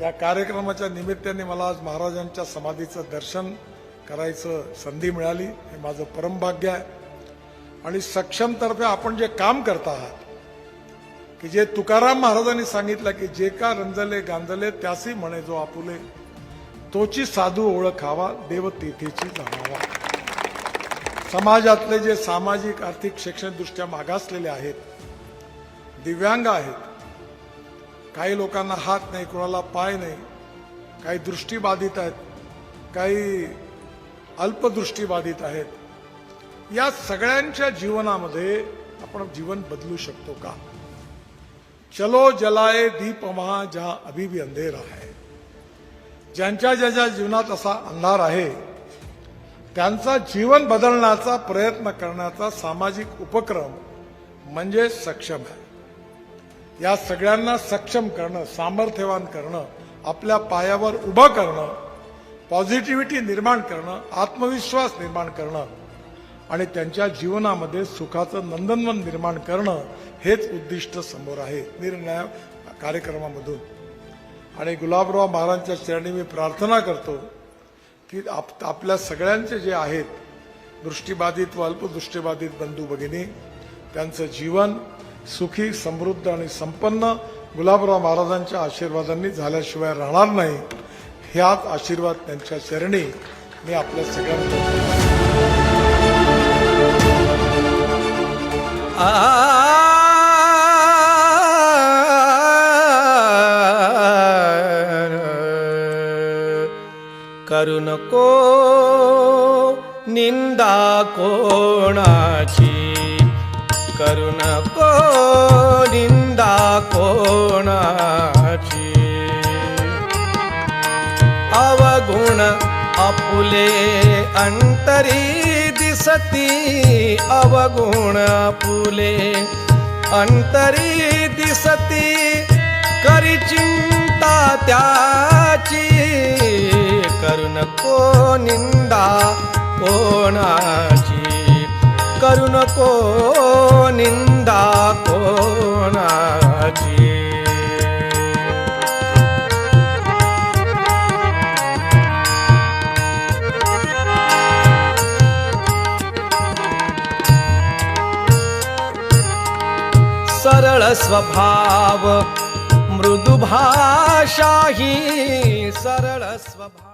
या कार्यक्रमाच्या निमित्ताने मला आज महाराजांच्या समाधीचं दर्शन करायचं संधी मिळाली. हे माझं परमभाग्य आहे. आणि सक्षमतर्फे आपण जे काम करत आहात की जे तुकाराम महाराजांनी सांगितलं की जे का रंजले गांजले त्यासी म्हणे जो आपुले तोची साधू ओळखावा देव तेथेची जाणावा. समाजातले जे सामाजिक आर्थिक शैक्षणिकदृष्ट्या मागासलेले आहेत दिव्यांग आहेत काही लोकांना हात नाही कोणाला पाय नाही काही दृष्टीबाधित आहेत काही अल्पदृष्टीबाधित आहेत. या सगळ्यांच्या जीवनामध्ये आपण जीवन बदलू शकतो का? चलो जलाये दीप महा ज्या अभिबी भी अंधेरा है ज्यांच्या ज्याच्या जीवनात असा अंधार आहे त्यांचा जीवन बदलण्याचा प्रयत्न करण्याचा सामाजिक उपक्रम म्हणजे सक्षम आहे. या सगळ्यांना सक्षम करणं सामर्थ्यवान करणं आपल्या पायावर उभं करणं पॉझिटिव्हिटी निर्माण करणं आत्मविश्वास निर्माण करणं आणि त्यांच्या जीवनामध्ये सुखाचं नंदनवन निर्माण करणं हेच उद्दिष्ट समोर आहे. निर्णया कार्यक्रमामधून. आणि गुलाबराव महाराजांच्या चरणी मी प्रार्थना करतो की आप आपल्या सगळ्यांचे जे आहेत दृष्टीबाधित व अल्पदृष्टीबाधित बंधू भगिनी त्यांचं जीवन सुखी समृद्ध आणि संपन्न गुलाबराव महाराजांच्या आशीर्वादांनी झाल्याशिवाय राहणार नाही ह्याच आशीर्वाद त्यांच्या चरणी मी आपल्या सगळ्यांना करू नको निंदा कोणाची? करू नको निंदा कोणाची? अवगुण आपुले अंतरी दिसती अवगुण आपुले अंतरी दिसती करी चिंता त्याची करू नको निंदा कोणाची? करू नको निंदा कोणाची? सरळ स्वभाव मृदुभाषा ही सरळ स्वभाव.